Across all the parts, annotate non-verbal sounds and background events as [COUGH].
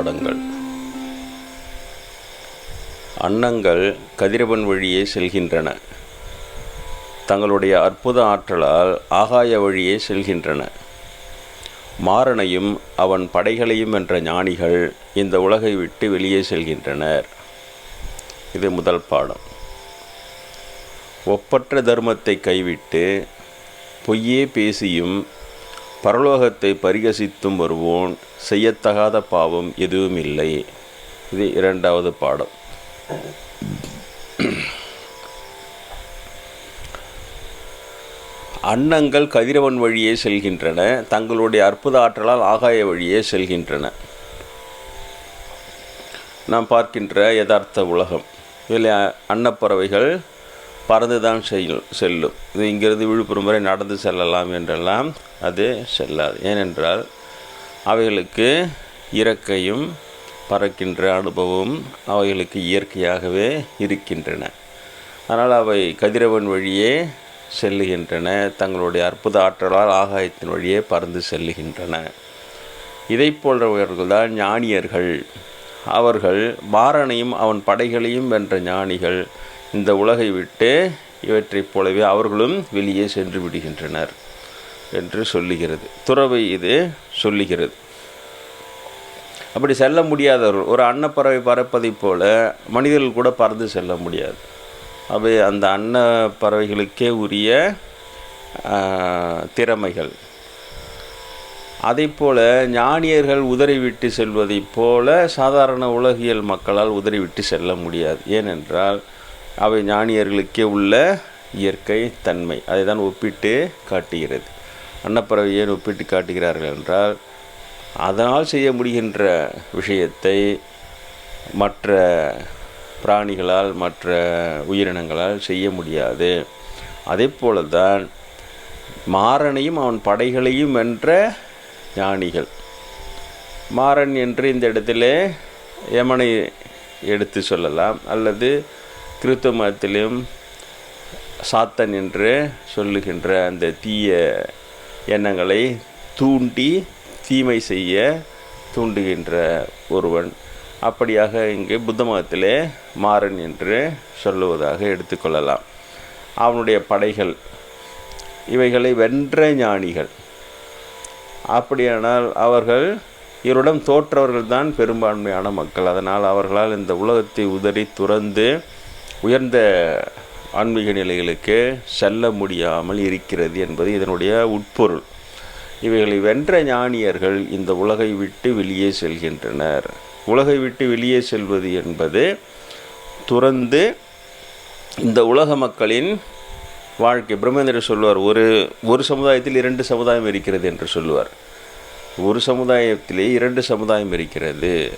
பாடங்கள். அன்னங்கள் கதிரவன் வழியே செல்கின்றன. தங்களுடைய அற்புத ஆற்றலால் ஆகாய வழியே செல்கின்றன. மாறனையும் அவன் படைகளையும் என்ற ஞானிகள் இந்த உலகை விட்டு வெளியே செல்கின்றனர். இது முதல் பாடம். ஒப்பற்ற தர்மத்தை கைவிட்டு பொய்யே பேசியும் பரலோகத்தை பரிகசித்தும் வருவோன் செய்யத்தகாத பாவம் எதுவும் இல்லை. இது இரண்டாவது பாடம். அன்னங்கள் கதிரவன் வழியே செல்கின்றன தங்களுடைய அற்புத ஆற்றலால் ஆகாய வழியே செல்கின்றன. நாம் பார்க்கின்ற யதார்த்த உலகம் இதில் அன்னப்பறவைகள் பறந்து தான் செல்லும் செல்லும். இது இங்கிருந்து விழுப்புரம் வரை நடந்து செல்லலாம் என்றெல்லாம் அது செல்லாது. ஏனென்றால் அவைகளுக்கு இறக்கையும் பறக்கின்ற அனுபவம் அவைகளுக்கு இயற்கையாகவே இருக்கின்றன. ஆனால் அவை கதிரவன் வழியே செல்லுகின்றன தங்களுடைய அற்புத ஆற்றலால் ஆகாயத்தின் வழியே பறந்து செல்லுகின்றன. இதை போன்றவர்கள் தான் ஞானியர்கள். அவர்கள் மாறனையும் அவன் படைகளையும் வென்ற ஞானிகள். இந்த உலகை விட்டு இவற்றைப் போலவே அவர்களும் வெளியே சென்று விடுகின்றனர். என்று சொல்லுகிறது. துறவை இது சொல்லுகிறது. அப்படி செல்ல முடியாதவர்கள் ஒரு அன்னப்பறவை பறப்பதைப் போல மனிதர்கள் கூட பறந்து செல்ல முடியாது. அவை அந்த அன்ன பறவைகளுக்கே உரிய திறமைகள். அதை போல ஞானியர்கள் உதறிவிட்டு செல்வதைப் போல சாதாரண உலகியல் மக்களால் உதறிவிட்டு செல்ல முடியாது. ஏனென்றால் அவை ஞானியர்களுக்கே உள்ள இயற்கை தன்மை. அதை தான் ஒப்பிட்டு காட்டுகிறது. அன்னப்பறவை ஏன் ஒப்பிட்டு காட்டுகிறார்கள் என்றால் அதனால் செய்ய முடிகின்ற விஷயத்தை மற்ற பிராணிகளால் மற்ற உயிரினங்களால் செய்ய முடியாது. அதே போல தான் மாறனையும் அவன் படைகளையும் வென்ற ஞானிகள். மாறன் என்று இந்த இடத்துல யமனை எடுத்து சொல்லலாம் அல்லது கிறிஸ்துவ மதத்திலும் சாத்தன் என்று சொல்லுகின்ற அந்த தீய எண்ணங்களை தூண்டி தீமை செய்ய தூண்டுகின்ற ஒருவன். அப்படியாக இங்கு புத்த மதத்திலே மாறன் என்று சொல்லுவதாக எடுத்துக்கொள்ளலாம் அவனுடைய படைகள் இவைகளை வென்ற ஞானிகள். அப்படியானால் அவர்கள் இவரிடம் தோற்றவர்கள் தான் பெரும்பான்மையான மக்கள். அதனால் அவர்களால் இந்த உலகத்தை உதறி துறந்து உயர்ந்த ஆன்மீக நிலைகளுக்கு செல்ல முடியாமல் இருக்கிறது என்பது இதனுடைய உட்பொருள். இவைகளை வென்ற ஞானியர்கள் இந்த உலகை விட்டு வெளியே செல்கின்றனர். உலகை விட்டு வெளியே செல்வது என்பது துறந்து இந்த உலக மக்களின் வாழ்க்கை. பிரம்மேந்திரர் சொல்லுவார் ஒரு ஒரு சமுதாயத்தில் இரண்டு சமுதாயம் இருக்கிறது என்று சொல்லுவார். ஒரு சமுதாயத்திலே இரண்டு சமுதாயம் இருக்கிறது.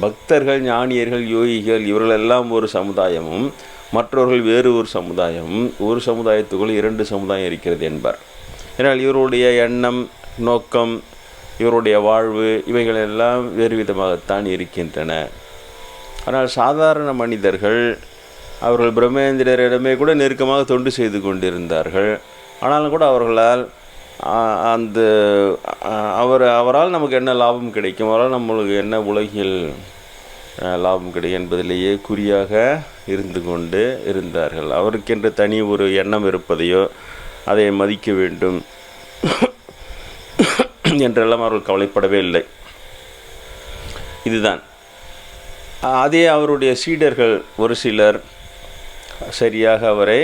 பக்தர்கள் ஞானியர்கள் யோகிகள் இவர்களெல்லாம் ஒரு சமுதாயமும் மற்றவர்கள் வேறு ஒரு சமுதாயம் ஒரு சமுதாயத்துக்குள் இரண்டு சமுதாயம் இருக்கிறது என்பார். ஏன்னால் இவருடைய எண்ணம் நோக்கம் இவருடைய வாழ்வு இவைகளெல்லாம் வேறு விதமாகத்தான் இருக்கின்றன. ஆனால் சாதாரண மனிதர்கள் அவர்கள் பிரம்மேந்திரரிடமே கூட நெருக்கமாக தொண்டு செய்து கொண்டிருந்தார்கள். ஆனாலும் கூட அவர்களால் அந்த அவர் அவரால் நமக்கு என்ன லாபம் கிடைக்கும்? அவரால் நம்மளுக்கு என்ன உலகில் லாபம் கிடைக்கும் என்பதிலேயே குறியாக இருந்து கொண்டு இருந்தார்கள். அவருக்கென்று தனி ஒரு எண்ணம் இருப்பதையோ அதை மதிக்க வேண்டும் என்றெல்லாம் அவர்கள் கவலைப்படவே இல்லை. இதுதான். அதே அவருடைய சீடர்கள் ஒரு சிலர் சரியாக அவரை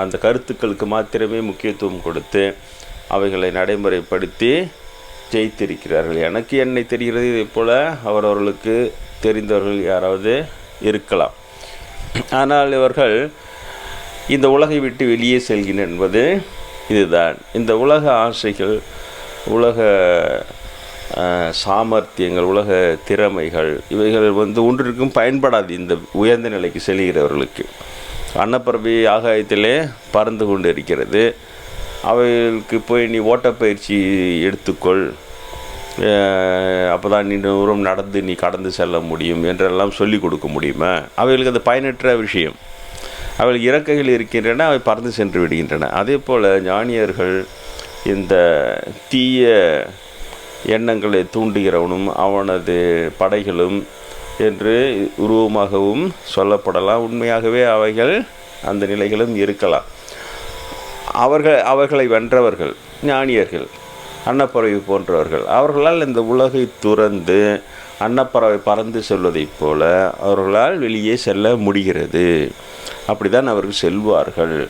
அந்த கருத்துக்களுக்கு மாத்திரமே முக்கியத்துவம் கொடுத்து அவைகளை நடைமுறைப்படுத்தி ஜெயித்திருக்கிறார்கள். எனக்கு என்னை தெரிகிறது இதை போல் அவரவர்களுக்கு தெரிந்தவர்கள் யாராவது இருக்கலாம். ஆனால் இவர்கள் இந்த உலகை விட்டு வெளியே செல்கின்றன என்பது இதுதான். இந்த உலக ஆசைகள் உலக சாமர்த்தியங்கள் உலக திறமைகள் இவைகள் வந்து ஒன்றிற்கும் பயன்படாது இந்த உயர்ந்த நிலைக்கு செல்கிறவர்களுக்கு. அன்னப்பறவை ஆகாயத்திலே பறந்து கொண்டு இருக்கிறது அவைகளுக்கு போய் நீ ஓட்டப்பயிற்சி எடுத்துக்கொள். அப்போ தான் நீ தூரம் நடந்து நீ கடந்து செல்ல முடியும் என்றெல்லாம் சொல்லிக் கொடுக்க முடியுமா? அவைகளுக்கு அது பயனற்ற விஷயம். அவள் இறக்கைகள் இருக்கின்றன அவை பறந்து சென்று விடுகின்றன. அதே போல் ஞானியர்கள் இந்த தீய எண்ணங்களை தூண்டுகிறவனும் அவனது படைகளும் என்று உருவமாகவும் சொல்லப்படலாம். உண்மையாகவே அவைகள் அந்த நிலைகளும் இருக்கலாம். அவர்கள் அவர்களை வென்றவர்கள் ஞானியர்கள் அன்னப்பறவை போன்றவர்கள் அவர்களால் இந்த உலகை துறந்து அன்னப்பறவை பறந்து செல்வதைப் போல அவர்களால் வெளியே செல்ல முடிகிறது. அப்படிதான் அவர்கள் செல்வார்கள்.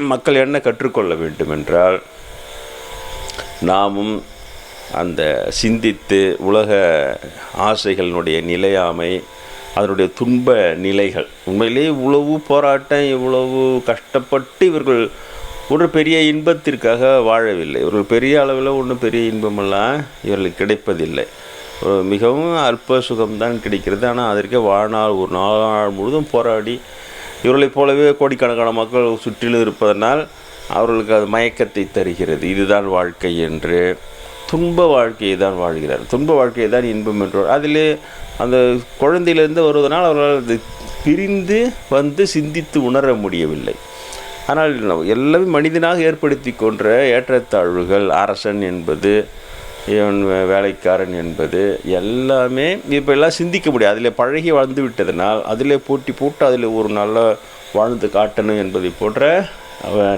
மக்கள் என்ன கற்றுக்கொள்ள வேண்டும் என்றால் நாமும் அந்த சிந்தித்து உலக ஆசைகளினுடைய நிலையாமை அதனுடைய துன்ப நிலைகள். உண்மையிலேயே இவ்வளவு போராட்டம் இவ்வளவு கஷ்டப்பட்டு இவர்கள் ஒரு பெரிய இன்பத்திற்காக வாழவில்லை. இவர்கள் பெரிய அளவில் ஒன்றும் பெரிய இன்பமெல்லாம் இவர்களுக்கு கிடைப்பதில்லை. மிகவும் அல்ப சுகம்தான் கிடைக்கிறது. ஆனால் அதற்கே வாழ்நாள் ஒரு நாள் முழுதும் போராடி இவர்களைப் போலவே கோடிக்கணக்கான மக்கள் சுற்றிலும் இருப்பதனால் அவர்களுக்கு அது மயக்கத்தை தருகிறது. இதுதான் வாழ்க்கை என்று துன்ப வாழ்க்கையை தான் வாழ்கிறார். துன்ப வாழ்க்கையை தான் இன்பம் என்றார். அதிலே அந்த குழந்தையிலேருந்து வருவதனால் அவர்களால் அது பிரிந்து வந்து சிந்தித்து உணர முடியவில்லை. ஆனால் எல்லாமே மனிதனாக ஏற்படுத்தி கொன்ற ஏற்றத்தாழ்வுகள் அரசன் என்பது இவன் வேலைக்காரன் என்பது எல்லாமே இப்போ எல்லாம் சிந்திக்க முடியாது. அதில் பழகி வாழ்ந்து விட்டதனால் அதிலே போட்டி போட்டு அதில் ஒரு நல்ல வாழ்ந்து காட்டணும் என்பதை போன்ற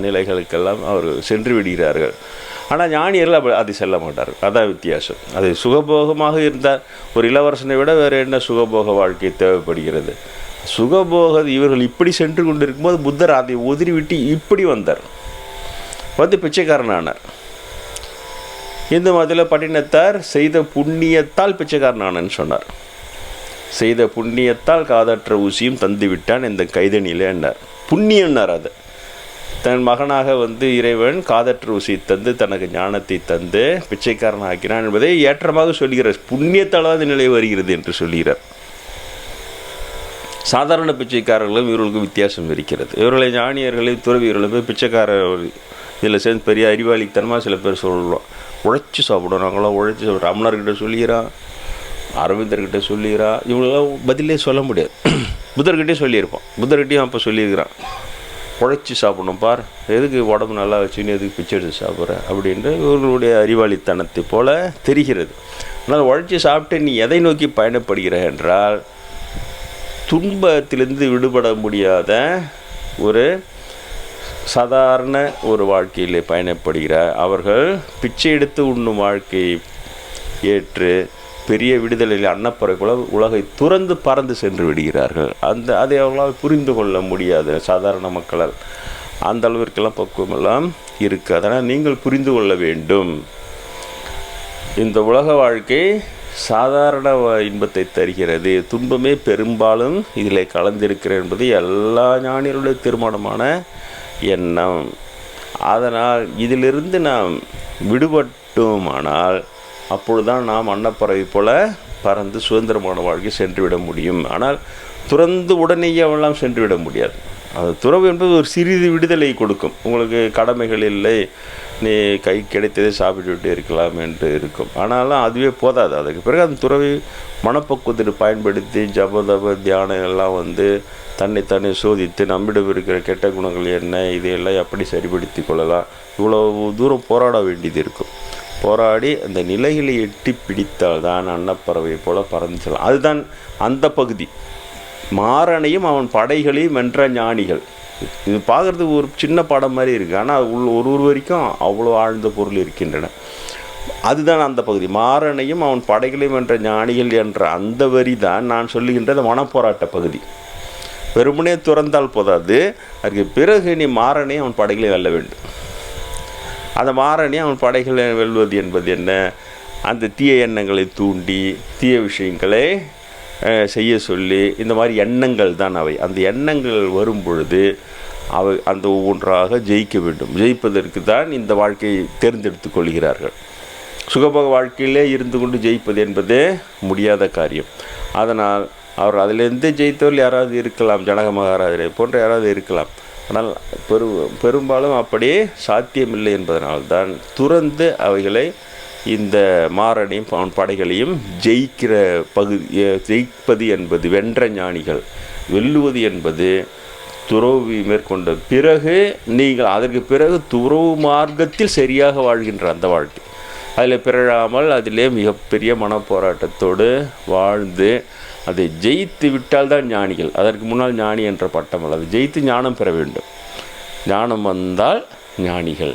நிலைகளுக்கெல்லாம் அவர் சென்று விடுகிறார்கள். ஆனால் ஞானியர்கள் அப்படி அது செல்ல மாட்டார் அதான் வித்தியாசம். அது சுகபோகமாக இருந்தால் ஒரு இளவரசனை விட வேறு என்ன சுகபோக வாழ்க்கை தேவைப்படுகிறது? சுகபோக இவர்கள் இப்படி சென்று கொண்டிருக்கும்போது புத்தர் அதை உதறிவிட்டு இப்படி வந்தார். வந்து பிச்சைக்காரன் ஆனார் இந்து மதத்தில் பட்டினத்தார் செய்த புண்ணியத்தால் பிச்சைக்காரனானன்னு சொன்னார். செய்த புண்ணியத்தால் காதற்ற ஊசியும் தந்து விட்டான் இந்த கைதணியில் என்னார். புண்ணியன்னார் அது. தன் மகனாக வந்து இறைவன் காதற்று ஊசி தந்து தனக்கு ஞானத்தை தந்து பிச்சைக்காரன் ஆக்கினான் என்பதை ஏற்றமாக சொல்கிறார் புண்ணியத்தால் நிலை வருகிறது என்று சொல்கிறார் சாதாரண பிச்சைக்காரர்களும் இவர்களுக்கும் வித்தியாசம் இருக்கிறது. இவர்களை ஞானியர்களை துறவியர்களும் போய் பிச்சைக்காரர் இதில் சேர்ந்து பெரிய அறிவாளித்தனமாக சில பேர் சொல்கிறோம் உழைச்சி சாப்பிடும் நாங்களாம் உழைச்சி சாப்பிடுவோம் ரமணர்கிட்ட சொல்லிக்கிறான் அரவிந்தர்கிட்ட சொல்லிக்கிறான் இவங்களெல்லாம் பதிலே சொல்ல முடியாது. புத்தர்கிட்டே சொல்லியிருப்பான். புத்தர்கிட்டையும் அப்போ சொல்லியிருக்கிறான். உழைச்சி சாப்பிடணும் பார். எதுக்கு உடம்பு நல்லா வச்சுன்னு எதுக்கு பிச்சை எடுத்து சாப்பிட்ற? அப்படின்ற இவர்களுடைய அறிவாளித்தனத்தை போல தெரிகிறது. ஆனால் உழைச்சி சாப்பிட்டு நீ எதை நோக்கி பயணப்படுகிற என்றால் துன்பத்திலிருந்து விடுபட முடியாத ஒரு சாதாரண ஒரு வாழ்க்கையில் பயணப்படுகிறார். அவர்கள் பிச்சை எடுத்து உண்ணும் வாழ்க்கையை ஏற்று பெரிய விடுதலையில் அன்னப்பறை குல உலகை துறந்து பறந்து சென்று விடுகிறார்கள். அந்த அதை அவர்களால் புரிந்து கொள்ள முடியாது. சாதாரண மக்களால். அந்த அளவிற்கெல்லாம் பக்குவமெல்லாம் இருக்குது. அதனால் நீங்கள் புரிந்து கொள்ள வேண்டும். இந்த உலக வாழ்க்கை சாதாரண இன்பத்தை தருகிறது. துன்பமே பெரும்பாலும் இதில் கலந்திருக்கிறேன் என்பது எல்லா ஞானியருடைய தீர்மானமான எண்ணம். அதனால் இதிலிருந்து நாம் விடுபட்டோமானால் அப்பொழுதுதான் நாம் அன்னப்பறவை போல பறந்து சுதந்திரமான வாழ்க்கை சென்றுவிட முடியும். ஆனால் துறந்து உடனேயே அவெல்லாம் சென்றுவிட முடியாது. அது துறவு என்பது ஒரு சிறிது விடுதலை கொடுக்கும். உங்களுக்கு கடமைகள் இல்லை நீ கை கிடைத்ததை சாப்பிட்டுவிட்டு இருக்கலாம் என்று இருக்கும். ஆனாலும் அதுவே போதாது. அதுக்கு பிறகு அந்த துறவி மனப்பக்குவத்தை பயன்படுத்தி ஜப தப தியானம் எல்லாம் வந்து தன்னை தன்னை சோதித்து நம்மிடம் இருக்கிற கெட்ட குணங்கள் என்ன இதையெல்லாம் எப்படி சரிப்படுத்தி கொள்ளலாம்? இவ்வளோ தூரம் போராட வேண்டியது இருக்கும். போராடி அந்த நிலைகளை எட்டி பிடித்தால் தான் அன்னப்பறவை போல பறந்து செல்லலாம் அதுதான் அந்த பகுதி. மாறனையும் அவன் படைகளையும் வென்ற ஞானிகள். இது பார்க்குறது ஒரு சின்ன படம் மாதிரி இருக்குது ஆனால் உள்ள ஒரு ஒரு வரைக்கும் அவ்வளோ ஆழ்ந்த பொருள் இருக்கின்றன. அதுதான் அந்த பகுதி. மாறனையும் அவன் படைகளையும் வென்ற ஞானிகள் என்ற அந்த வரி தான் நான் சொல்லுகின்றது மனப்போராட்ட பகுதி. வெறுமனே துறந்தால் போதாது. அதுக்கு பிறகு நீ மாறனே அவன் படைகளை வெல்ல வேண்டும். அந்த மாறணி அவன் படைகளை வெல்வது என்பது என்ன? அந்த தீய எண்ணங்களை தூண்டி தீய விஷயங்களை செய்ய சொல்லி இந்த மாதிரி எண்ணங்கள் தான் அவை. அந்த எண்ணங்கள் வரும் பொழுது அவை அந்த ஒவ்வொன்றாக ஜெயிக்க வேண்டும். ஜெயிப்பதற்கு தான் இந்த வாழ்க்கையை தேர்ந்தெடுத்து கொள்கிறார்கள். சுகபோக வாழ்க்கையிலே இருந்து கொண்டு ஜெயிப்பது என்பதே முடியாத காரியம். அதனால் அவர் அதிலிருந்து ஜெயித்தவர்கள் யாராவது இருக்கலாம். ஜனக மகாராஜரை போன்ற யாராவது இருக்கலாம். ஆனால் பெரு பெரும்பாலும் அப்படியே சாத்தியமில்லை என்பதனால்தான் துறந்து அவைகளை இந்த மாரனையும் அவன் படைகளையும் ஜெயிக்கிற பகுதி ஜெயிப்பது என்பது வென்ற ஞானிகள் வெல்லுவது என்பது துறவு மேற்கொண்ட பிறகு நீங்கள் அதற்கு பிறகு துறவு மார்க்கத்தில் சரியாக வாழ்கின்ற அந்த வாழ்க்கை. அதில் பிறழாமல் அதிலே மிகப்பெரிய மனப்போராட்டத்தோடு வாழ்ந்து அதை ஜெயித்து விட்டால் தான் ஞானிகள். அதற்கு முன்னால் ஞானி என்ற பட்டம் அல்லது ஜெயித்து ஞானம் பெற வேண்டும். ஞானம் வந்தால் ஞானிகள்.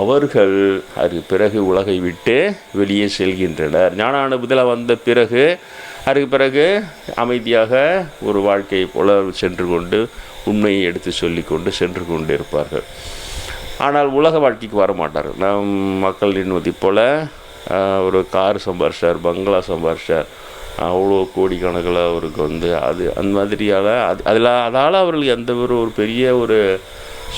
அவர்கள் அதுக்கு பிறகு உலகை விட்டு வெளியே செல்கின்றனர். ஞான அனுபவத்தில் வந்த பிறகு அதுக்கு பிறகு அமைதியாக ஒரு வாழ்க்கையை போல சென்று கொண்டு உண்மையை எடுத்து சொல்லிக்கொண்டு சென்று கொண்டு இருப்பார்கள் ஆனால் உலக வாழ்க்கைக்கு வர மாட்டார்கள் நம் மக்கள் எண்ணுவதை போல் ஒரு கார் சம்பாரிச்சார் பங்களா சம்பாரிச்சார் அவ்வளோ கோடிக்கணக்கில் அவருக்கு வந்து அது அந்த மாதிரியால் அது அதில் அதால் அவர்களுக்கு எந்த ஒரு ஒரு பெரிய ஒரு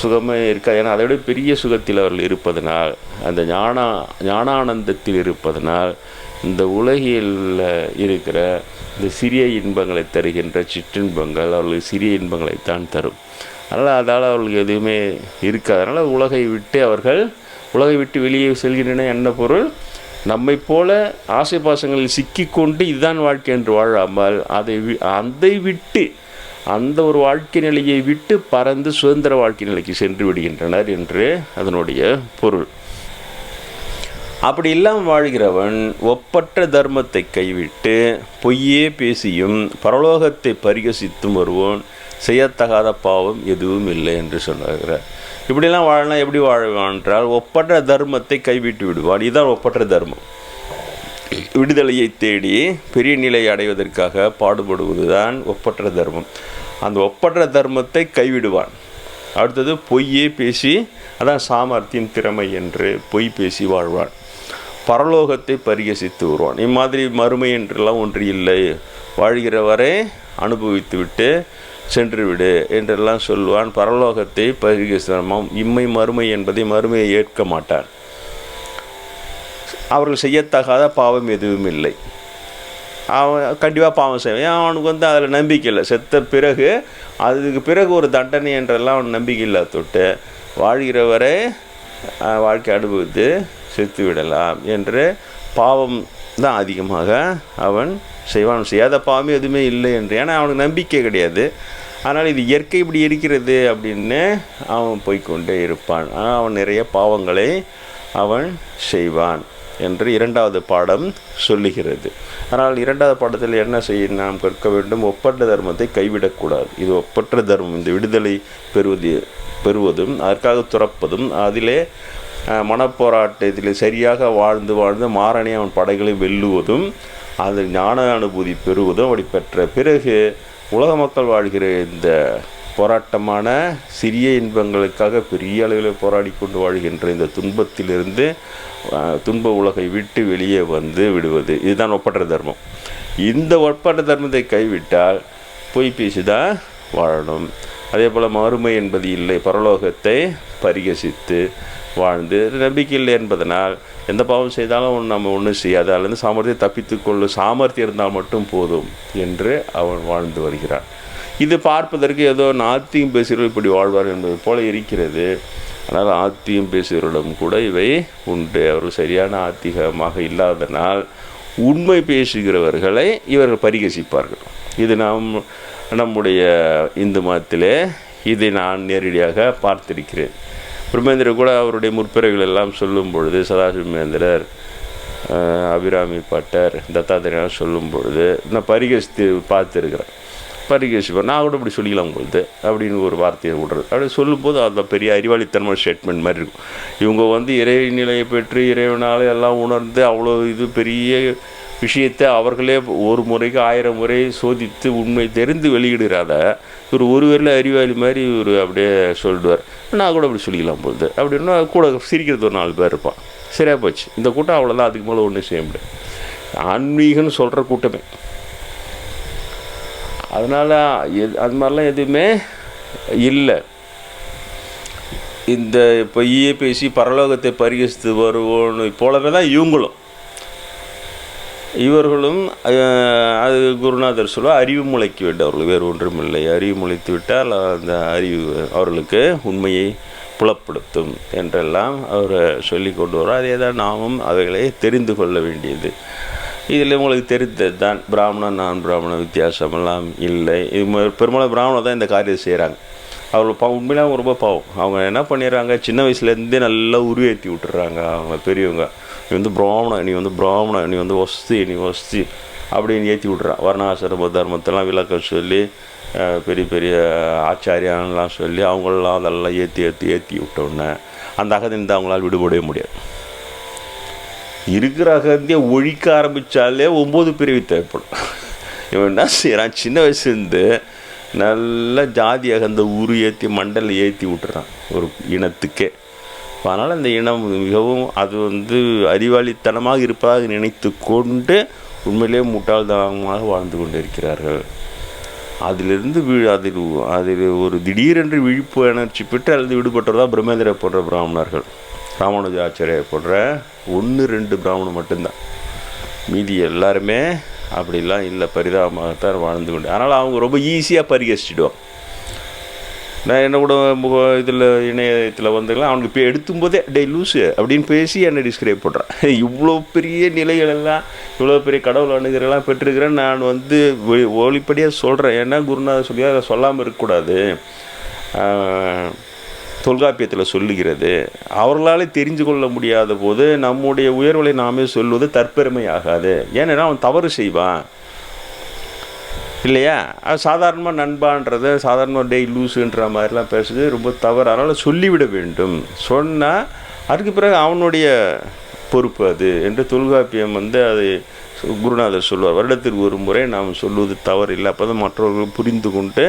சுகமே இருக்காது ஏன்னா அதை விட பெரிய சுகத்தில் அவர்கள் இருப்பதனால் அந்த ஞான ஞானானந்தத்தில் இருப்பதனால் இந்த உலகில் இருக்கிற இந்த சிறிய இன்பங்களை தருகின்ற சிற்றின்பங்கள் அவர்களுக்கு சிறிய இன்பங்களைத்தான் தரும். அதனால் அதால் அவர்களுக்கு எதுவுமே இருக்காது. அதனால் உலகை விட்டு அவர்கள் உலகை விட்டு வெளியே செல்கின்றன என்ன பொருள்? நம்மை போல ஆசை பாசங்களில் சிக்கிக்கொண்டு இதுதான் வாழ்க்கை என்று வாழாமல் அதை வி- அதை விட்டு அந்த ஒரு வாழ்க்கை நிலையை விட்டு பறந்து சுதந்திர வாழ்க்கை நிலைக்கு சென்று விடுகின்றனர் என்று அதனுடைய பொருள். அப்படி இல்லாமல் வாழ்கிறவன் ஒப்பற்ற தர்மத்தை கைவிட்டு பொய்யே பேசியும் பரலோகத்தை பரிகசித்தும் வருவோன் செய்யத்தகாத பாவம் எதுவும் இல்லை என்று சொல்லுகிறார். இப்படிலாம் வாழலாம் எப்படி வாழ்வான் என்றால் ஒப்பற்ற தர்மத்தை கைவிட்டு விடுவான். இதுதான் ஒப்பற்ற தர்மம். விடுதலையை தேடி பெரிய நிலையை அடைவதற்காக பாடுபடுவதுதான் ஒப்பற்ற தர்மம். அந்த ஒப்பற்ற தர்மத்தை கைவிடுவான். அடுத்தது பொய்யே பேசி அதான் சாமர்த்தியம் திறமை என்று பொய் பேசி வாழ்வான். பரலோகத்தை பரிகசித்து வருவான். இம்மாதிரி மறுமை என்றெல்லாம் ஒன்று இல்லை. வாழ்கிற வரை அனுபவித்துவிட்டு சென்றுவிடு என்றெல்லாம் சொல்வான் பரலோகத்தை பரிகசித்து இம்மை மறுமை என்பதை மறுமையை ஏற்க மாட்டான். அவர்கள் செய்யத்தகாத பாவம் எதுவும் இல்லை. அவன் கண்டிப்பாக பாவம் செய்வான். அவனுக்கு வந்து அதில் நம்பிக்கை இல்லை. செத்த பிறகு அதுக்கு பிறகு ஒரு தண்டனை என்றெல்லாம் அவன் நம்பிக்கை இல்லை தொட்டு வாழ்கிற வரை வாழ்க்கை அனுபவித்து செத்து விடலாம் என்று பாவம் தான் அதிகமாக அவன் செய்வான். செய்யாத பாவமே எதுவுமே இல்லை என்று. ஏன்னா அவனுக்கு நம்பிக்கை கிடையாது. ஆனால் இது இயற்கை இப்படி இருக்கிறது அப்படின்னு அவன் போய்க்கொண்டே இருப்பான். ஆனால் அவன் நிறைய பாவங்களை அவன் செய்வான் என்று இரண்டாவது பாடம் சொல்லுகிறது. ஆனால் இரண்டாவது பாடத்தில் என்ன செய்ய நாம் கற்க வேண்டும். ஒப்பற்ற தர்மத்தை கைவிடக்கூடாது. இது ஒப்பற்ற தர்மம். இந்த விடுதலை பெறுவது பெறுவதும் அதற்காக துறப்பதும் அதிலே மனப்போராட்டத்தில் சரியாக வாழ்ந்து வாழ்ந்து மாறனை அவன் படைகளை வெல்லுவதும் அது ஞான அனுபூதி பெறுவதும் அப்படி பெற்ற பிறகு உலக மக்கள் வாழ்கிற இந்த போராட்டமான சிறிய இன்பங்களுக்காக பெரிய அளவில் போராடி கொண்டு வாழ்கின்ற இந்த துன்பத்திலிருந்து துன்ப உலகை விட்டு வெளியே வந்து விடுவது. இதுதான் ஒப்பற்ற தர்மம். இந்த ஒப்பற்ற தர்மத்தை கைவிட்டால் பொய் பேசி தான் வாழணும். அதே போல் மறுமை என்பது இல்லை. பரலோகத்தை பரிகசித்து வாழ்ந்து நம்பிக்கை இல்லை என்பதனால் எந்த பாவம் செய்தாலும் நம்ம ஒன்றும் செய்யாது. அதுலேருந்து சாமர்த்தியம் தப்பித்துக்கொள்ளும் சாமர்த்தியம் இருந்தால் மட்டும் போதும் என்று அவன் வாழ்ந்து வருகிறான். இது பார்ப்பதற்கு ஏதோ நாத்தியும் பேசுகிறவர்கள் இப்படி வாழ்வார் என்பது போல இருக்கிறது. ஆனால் ஆத்தியம் பேசுகிறவரிடம் கூட இவை உண்டு. அவர் சரியான ஆத்திகமாக இல்லாதனால் உண்மை பேசுகிறவர்களை இவர்கள் பரிகசிப்பார்கள். இது நாம் நம்முடைய இந்து மதத்திலே இதை நான் நேரடியாக பார்த்திருக்கிறேன். பிரம்மேந்திர கூட அவருடைய முற்பிறகுகள் எல்லாம் சொல்லும் பொழுது சதாசிவமேந்திரர் அபிராமி பட்டர் தத்தாத்திரியெல்லாம் சொல்லும் பொழுது நான் பரிகசித்து பார்த்துருக்கிறேன். பரிகசிப்பேன் நான் கூட இப்படி சொல்லிக்கலாம் பொழுது அப்படின்னு ஒரு வார்த்தையை விடுறது. அப்படி சொல்லும்போது அந்த பெரிய அறிவாளித்தனமான ஸ்டேட்மெண்ட் மாதிரி இருக்கும். இவங்க வந்து இறைநிலையை பெற்று இறைவனால் எல்லாம் உணர்ந்து அவ்வளோ இது பெரிய விஷயத்தை அவர்களே ஒரு முறைக்கு ஆயிரம் முறை சோதித்து உண்மை தெரிந்து வெளியிடுறாத இவர் ஒரு வேரில் அறிவாளி மாதிரி இவர் அப்படியே சொல்லிடுவார் நான் கூட அப்படி சொல்லிக்கலாம் பொழுது. அப்படின்னா கூட சிரிக்கிறது ஒரு நாலு பேர் இருப்பான். சரியாக போச்சு. இந்த கூட்டம் அவ்வளோதான் அதுக்கு மேலே ஒன்றும் செய்ய முடியாது. ஆன்மீகம்னு சொல்கிற கூட்டமே. அதனால் எது அது மாதிரிலாம் எதுவுமே இல்லை. இந்த இப்போ பேசி பரலோகத்தை பரிகசித்து வருவோன்னு போலவே தான் இவங்களும். இவர்களும் அது குருநாதர் சொல்ல அறிவு முளைக்கி விட்டு அவர்கள் வேறு ஒன்றும் இல்லை. அறிவு முளைத்து விட்டால் அந்த அறிவு அவர்களுக்கு உண்மையை புலப்படுத்தும் என்றெல்லாம் அவர் சொல்லி கொண்டு வரும் அதே தான் நாமும் அவைகளை தெரிந்து கொள்ள வேண்டியது. இதில் உங்களுக்கு தெரிந்தது தான் பிராமணன் நான் பிராமண வித்தியாசமெல்லாம் இல்லை. இது பெரும்பாலும் பிராமணர் தான் இந்த காரியத்தை செய்கிறாங்க. அவர்கள் ப உண்மையிலே அவங்க ரொம்ப பாவம். அவங்க என்ன பண்ணிடுறாங்க சின்ன வயசுலேருந்தே நல்லா உருவேற்றி விட்டுறாங்க அவங்க பெரியவங்க. நீ வந்து பிராமணன் நீ வந்து பிராமணன் நீ வந்து வஸ்தி நீ வஸ்தி அப்படின்னு ஏற்றி விட்றான் வர்ணாசிரம தர்மத்தெல்லாம் விளக்க சொல்லி பெரிய பெரிய ஆச்சாரியான்லாம் சொல்லி அவங்களெல்லாம் அதெல்லாம் ஏற்றி ஏற்றி ஏற்றி விட்டோன்னே அந்த அகதிந்து அவங்களால் விடுபடவே முடியாது. இருக்கிற அகந்தியை ஒழிக்க ஆரம்பித்தாலே ஒம்பது பிரிவு தேவைப்படும். இவன் என்ன செய்கிறான் சின்ன வயசுலேருந்து நல்ல ஜாதி அகந்த உரு ஏற்றி மண்டலில் ஏற்றி விட்டுறான் ஒரு இனத்துக்கே. அதனால் அந்த இனம் மிகவும் அது வந்து அறிவாளித்தனமாக இருப்பதாக நினைத்து கொண்டு உண்மையிலே முட்டாள்தனமாக வாழ்ந்து கொண்டு இருக்கிறார்கள் அதிலிருந்து வி அதில் அதில் ஒரு திடீரென்று விழிப்பு உணர்ச்சி பெற்று அல்லது விடுபட்டதாக பிரம்மேந்திர போன்ற பிராமணர்கள். ராமானுஜாச்சாரியர் போடுற ஒன்று ரெண்டு பிராமணம் மட்டும்தான். மீதி எல்லாருமே அப்படிலாம் இல்லை பரிதாபமாகத்தான் வாழ்ந்து கொண்டு. அதனால் அவங்க ரொம்ப ஈஸியாக பரிகசிச்சிடுவாங்க. நான் என்ன கூட முக இதில் இணையத்தில் வந்துக்கலாம் அவனுக்கு இப்போ எடுத்தும்போதே டே லூஸு அப்படின்னு பேசி என்னை டிஸ்கிரைப் பண்ணுறான் [LAUGHS] இவ்வளோ பெரிய நிலைகள் எல்லாம் இவ்வளோ பெரிய கடவுள் அணுகிறெல்லாம் பெற்றிருக்கிறேன். நான் வந்து ஒளிப்படியாக சொல்கிறேன் ஏன்னா குருநாதர் சொல்லி அதை சொல்லாமல் இருக்கக்கூடாது. தொல்காப்பியத்தில் சொல்லுகிறது அவர்களாலே தெரிஞ்சு கொள்ள முடியாத போது நம்முடைய உயர்வுகளை நாமே சொல்வது தற்பெருமை ஆகாது. ஏன்னா அவன் தவறு செய்வான். இல்லையா? அது சாதாரணமாக நண்பான்றது சாதாரணமாக டெய் லூஸுன்ற மாதிரிலாம் பேசுறது ரொம்ப தவறு. அதனால் சொல்லிவிட வேண்டும். சொன்னால் அதுக்கு பிறகு அவனுடைய பொறுப்பு அது. என்று தொல்காப்பியம் வந்து அது குருநாதர் சொல்வார் வருடத்திற்கு ஒரு முறை நாம் சொல்வது தவறு இல்லை அப்போ தான் மற்றவர்கள் புரிந்து கொண்டு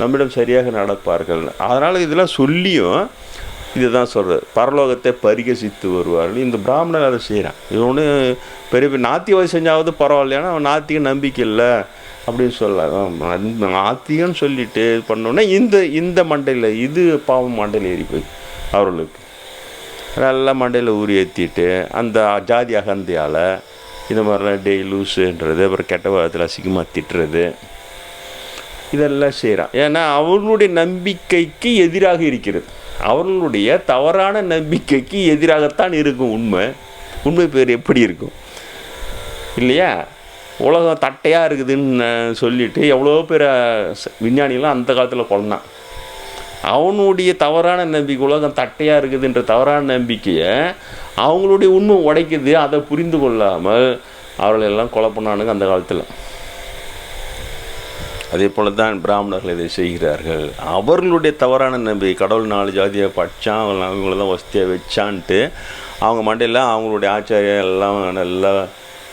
நம்மிடம் சரியாக நடப்பார்கள். அதனால் இதெல்லாம் சொல்லியும் இதுதான் சொல்கிறது பரலோகத்தை பரிகசித்து வருவார்கள். இந்த பிராமணர் அதை செய்கிறான் இது ஒன்று பெரிய பெரிய நாத்தியவாதி செஞ்சாவது பரவாயில்லையானா அவன் நாத்திக நம்பிக்கை இல்லை அப்படின்னு சொல்லலாம் நாத்திகன்னு சொல்லிட்டு பண்ணோன்னா பண்ணோன்னே இந்த இந்த மண்டையில் இது பாவம் மண்டையில் ஏறி போய் அவர்களுக்கு. நல்லா மண்டையில் ஊறி ஏற்றிட்டு அந்த ஜாதி அகந்தையால் இந்த மாதிரிலாம் டே லூஸுன்றது அப்புறம் கெட்ட வாரத்தில் அசிங்கமாக திட்டுறது. இதெல்லாம் செய்கிறான் ஏன்னா அவர்களுடைய நம்பிக்கைக்கு எதிராக இருக்கிறது. அவர்களுடைய தவறான நம்பிக்கைக்கு எதிராகத்தான் இருக்கும் உண்மை. உண்மை பேர் எப்படி இருக்கும்? இல்லையா? உலகம் தட்டையாக இருக்குதுன்னு சொல்லிட்டு எவ்வளோ பேர் ச- விஞ்ஞானிகள்லாம் அந்த காலத்தில் கொண்டான் அவனுடைய தவறான நம்பிக்கை உலகம் தட்டையாக இருக்குதுன்ற தவறான நம்பிக்கையை அவங்களுடைய உண்மை உடைக்குது. அதை புரிந்து கொள்ளாமல் அவர்களெல்லாம் கொலை பண்ணானுங்க அந்த காலத்தில். அதே போல தான் பிராமணர்கள் இதை செய்கிறார்கள். அவர்களுடைய தவறான நம்பிக்கை கடவுள் நாலு ஜாதியை படித்தான் அவங்கள அவங்கள தான் வசதியாக வச்சான்ட்டு அவங்க மண்டையில் அவங்களுடைய ஆச்சாரியம் எல்லாம் நல்லா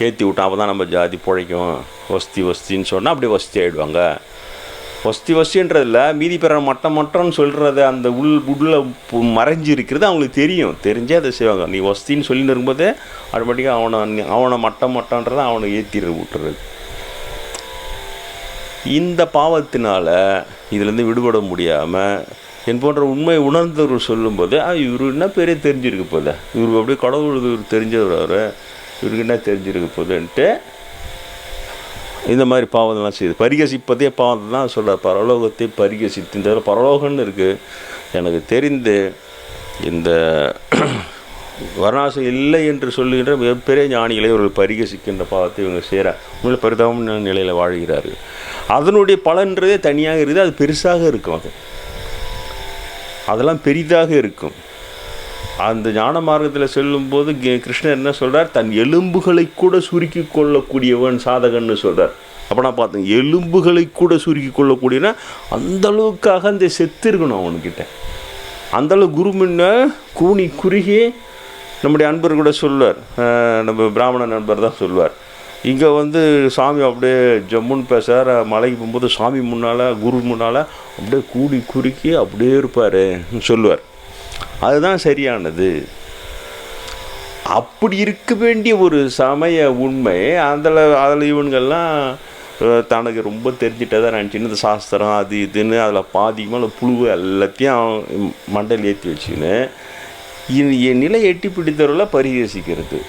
ஏற்றி விட்டான் அப்போ தான் நம்ம ஜாதி பிழைக்கும் வஸ்தி வஸ்தின்னு சொன்னால் அப்படியே வசதி ஆகிடுவாங்க வஸ்தி இல்லை மீதி பெற மட்டம் மட்டம்னு சொல்கிறத அந்த உள் உள்ள மறைஞ்சு இருக்கிறது அவங்களுக்கு தெரியும். தெரிஞ்சே அதை செய்வாங்க. நீ வஸ்தின்னு சொல்லின்னு இருக்கும்போதே ஆட்டோமேட்டிக்காக அவனை அவனை மட்டம் மட்டன்றதை அவனை ஏற்றி விட்டுறது இந்த பாவத்தினால் இதுலேருந்து விடுபட முடியாமல் என் போன்ற உண்மை உணர்ந்தவர் சொல்லும்போது ஆ இவரு என்ன பெரிய தெரிஞ்சிருக்கு போதே இவர் அப்படியே கடவுள் தெரிஞ்சவர் அவர். இவருக்கு என்ன தெரிஞ்சிருக்கு போதுன்ட்டு இந்த மாதிரி பாவம்லாம் செய்யுது. பரிகசிப்பதே பாவத்தை தான் சொல்கிறார் பரலோகத்தை பரிகசித்து இந்த பரலோகம்னு இருக்குது எனக்கு தெரிந்து இந்த வரணாசம் இல்லை என்று சொல்லுகின்ற மிகப்பெரிய ஞானிகளை இவர்கள் பரிகசிக்கின்ற பாவத்தை இவங்க செய்கிற உண்மையில் பரிதாபமான நிலையில் வாழ்கிறார்கள். அதனுடைய பலன்றதே தனியாக இருக்குது. அது பெருசாக இருக்கும் அது. அதெல்லாம் பெரிதாக இருக்கும். அந்த ஞான மார்க்கத்தில் செல்லும்போது கி- கிருஷ்ணர் என்ன சொல்கிறார் தன் எலும்புகளை கூட சுருக்கி கொள்ளக்கூடியவன் சாதகன்னு சொல்கிறார் அப்போ நான் பார்த்தேன் எலும்புகளை கூட சுருக்கி கொள்ளக்கூடியனா அந்த அளவுக்காக அந்த செத்து இருக்கணும் அவனுக்கிட்ட. அந்தளவு குரு முன்ன கூனி குறுகி நம்முடைய அன்பர் கூட சொல்வார். நம்ம பிராமண நண்பர் தான் சொல்வார். இங்கே வந்து சாமி அப்படியே ஜம்முன்னு பேசுகிறார் மலைக்கு போகும்போது சாமி முன்னால் குரு முன்னால் அப்படியே கூடி குறுக்கி அப்படியே இருப்பார் சொல்லுவார் அதுதான் சரியானது. அப்படி இருக்க வேண்டிய ஒரு சமய உண்மை அதில் அதில் இவனுங்கள்லாம் தனக்கு ரொம்ப தெரிஞ்சிட்டதாக நினச்சின்னு இந்த சாஸ்திரம் அது இதுன்னு அதில் பாதிக்கமாக புழுவு எல்லாத்தையும் மண்டல் ஏற்றி வச்சுக்கின்னு இ- என் நிலை எட்டி பிடித்தவர்களை பரிகசிக்கிறது.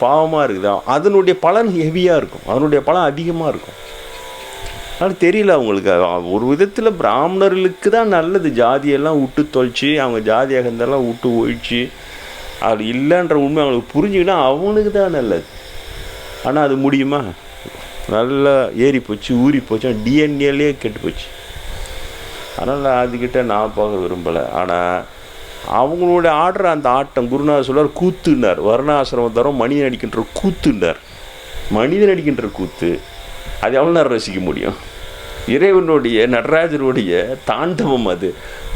பாவமாக இருக்குது? அதனுடைய பலன் ஹெவியாக இருக்கும். அதனுடைய பலன் அதிகமாக இருக்கும். ஆனால் தெரியல அவங்களுக்கு. ஒரு விதத்தில் பிராமணர்களுக்கு தான் நல்லது. ஜாதியெல்லாம் விட்டு தொலைச்சி அவங்க ஜாதி அகந்தெல்லாம் விட்டு ஒழிச்சு அது இல்லைன்ற உண்மை அவங்களுக்கு புரிஞ்சுக்கினா அவனுக்கு தான் நல்லது. ஆனால் அது முடியுமா? நல்லா ஏறி போச்சு ஊறி போச்சு. டிஎன்ஏலேயே கெட்டு போச்சு. அதனால் அதுக்கிட்ட நான் போக விரும்பலை. ஆனால் அவங்களோட ஆடுற அந்த ஆட்டம் குருநாதர் சொல்வார் கூத்துன்னார். வர்ணாசிரமம் தரம் மனிதன் அடிக்கின்ற கூத்துன்னார். மனிதன் அடிக்கின்ற கூத்து அது எவ்வளோ நேரம் ரசிக்க முடியும்? இறைவனுடைய நடராஜருடைய தாண்டவம் அது.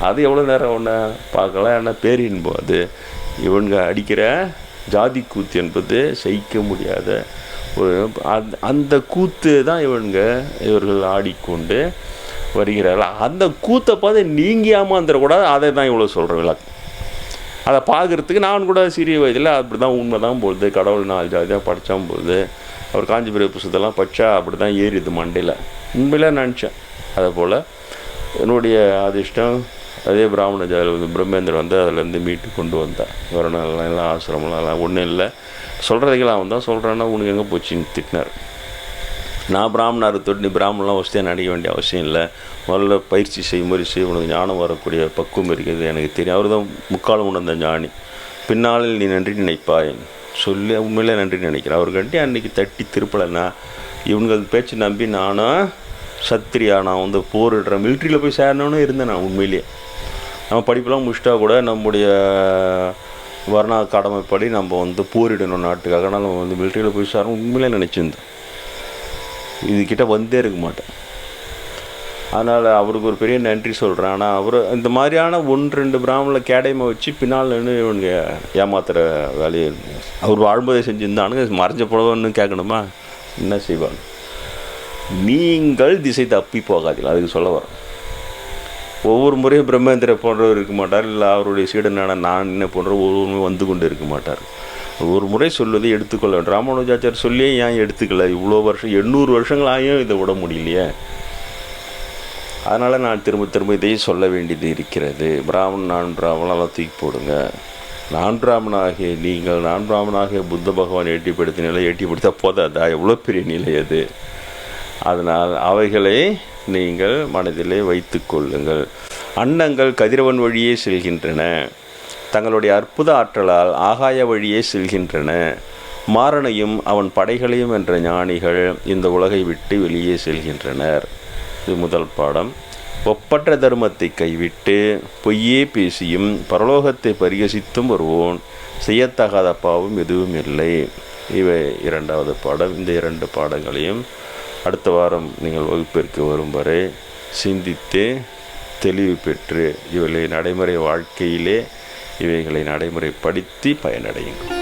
அது எவ்வளோ நேரம் ஒன்று பார்க்கலாம் ஏன்னா பேரின்போம் அது. இவங்க அடிக்கிற ஜாதி கூத்து என்பது சகிக்க முடியாத ஒரு அந்த அந்த கூத்து தான் இவங்க இவர்கள் ஆடிக்கொண்டு வருகிறார்கள். அந்த கூத்தை பார்த்து நீங்கள் ஏமாந்துடக்கூடாது. அதை தான் இவ்வளோ சொல்கிற விளக்கம். அதை பார்க்குறதுக்கு நான் கூட சிறிய வயதில் அப்படி தான் உண்மை தான் போகுது. கடவுள் நாலு ஜாதியாக படித்தான் போகுது. அவர் காஞ்சிபுரிய புஸ்தத்தெல்லாம் பச்சா அப்படி தான் ஏறிது மண்டையில். உண்மையில நினச்சேன். அதே போல் என்னுடைய அதிர்ஷ்டம் அதே பிராமண ஜாதியில் வந்து பிரம்மேந்திரன் வந்து அதுலேருந்து மீட்டு கொண்டு வந்தார். வரணும் எல்லாம் ஆசிரமம்லாம் எல்லாம் ஒன்றும் இல்லை. சொல்கிறதுக்கெல்லாம் அவன் தான் சொல்கிறான்னா உனக்கு எங்கே போச்சுன்னு திட்டினார். நான் பிராமணரை தொட்டு நீ பிராமணலாம் வசதியாக நடிக்க வேண்டிய அவசியம் இல்லை. முதல்ல பயிற்சி செய் முயற்சி உனக்கு ஞானம் வரக்கூடிய பக்குவம் இருக்குது எனக்கு தெரியும். அவர் தான் முக்காலம் உணர்ந்த ஞானி. பின்னாளில் நீ நன்றி நினைப்பாய் சொல்லி உண்மையிலே நன்றி நினைக்கிறேன். அவர்கிட்ட அன்றைக்கி தட்டி திருப்பலைன்னா இவங்களுக்கு பேச்சு நம்பி நானும் சத்திரியா நான் வந்து போரிடுறேன் மிலிட்ரியில் போய் சேரணும்னு இருந்தேன் நான் உண்மையிலேயே நம்ம படிப்பெல்லாம் முடிச்சிட்டா கூட நம்முடைய வர்ணா கடமைப்படி நம்ம வந்து போரிடணும் நாட்டுக்காக. நம்ம வந்து மிலிட்ரியில் போய் சேரணும் உண்மையிலே நினச்சிருந்தேன். இதுக்கிட்ட வந்தே இருக்க மாட்டேன். அதனால் அவருக்கு ஒரு பெரிய நன்றி சொல்கிறேன் ஆனால் அவர் இந்த மாதிரியான ஒன்று ரெண்டு பிராமணில் கேடயமை வச்சு பின்னால் நின்று இவனுங்க ஏமாத்துகிற வேலையை அவர் வாழ்ம்போதே செஞ்சுருந்தானுங்க. மறைஞ்ச புடவைன்னு கேட்கணுமா? என்ன செய்வாங்க நீங்கள் திசை தப்பி போகாதீங்க அதுக்கு சொல்ல வரோம் ஒவ்வொரு முறையும் பிரம்மேந்திர போன்றவர் இருக்க மாட்டார். இல்லை அவருடைய சீடனான நான் என்ன போன்ற ஒவ்வொருமே வந்து கொண்டு இருக்க மாட்டார். ஒரு முறை சொல்வதை எடுத்துக்கொள்ள ராமானுஜாச்சார் சொல்லியே ஏன் எடுத்துக்கல? இவ்வளோ வருஷம் எண்ணூறு வருஷங்கள் ஆகியும் இதை விட முடியலையே. அதனால் நான் திரும்ப திரும்ப இதையே சொல்ல வேண்டியது இருக்கிறது. பிராமணன் நான் பிராமணெல்லாம் தூக்கி போடுங்க. நான் பிராமணாகிய நீங்கள் நான் பிராமணாகிய புத்த பகவான் எட்டிப்படுத்த நிலை எட்டிப்படுத்த போதாதா? எவ்வளோ பெரிய நிலை அது. அதனால் அவைகளை நீங்கள் மனதிலே வைத்து கொள்ளுங்கள். அன்னங்கள் கதிரவன் வழியே செல்கின்றன. தங்களுடைய அற்புத ஆற்றலால் ஆகாய வழியே செல்கின்றன. மாறனையும் அவன் படைகளையும் என்ற ஞானிகள் இந்த உலகை விட்டு வெளியே செல்கின்றனர். இது முதல் பாடம். ஒப்பற்ற தர்மத்தை கைவிட்டு பொய்யே பேசியும் பரலோகத்தை பரிகசித்தும் வருவோன். செய்யத்தகாத பாவம் எதுவும் இல்லை. இவை இரண்டாவது பாடம். இந்த இரண்டு பாடங்களையும் அடுத்த வாரம் நீங்கள் வகுப்பிற்கு வரும் வரை சிந்தித்து தெளிவு பெற்று இவர்களை நடைமுறை வாழ்க்கையிலே இவைகளை நடைமுறைப்படுத்தி பயனடையுங்கள்.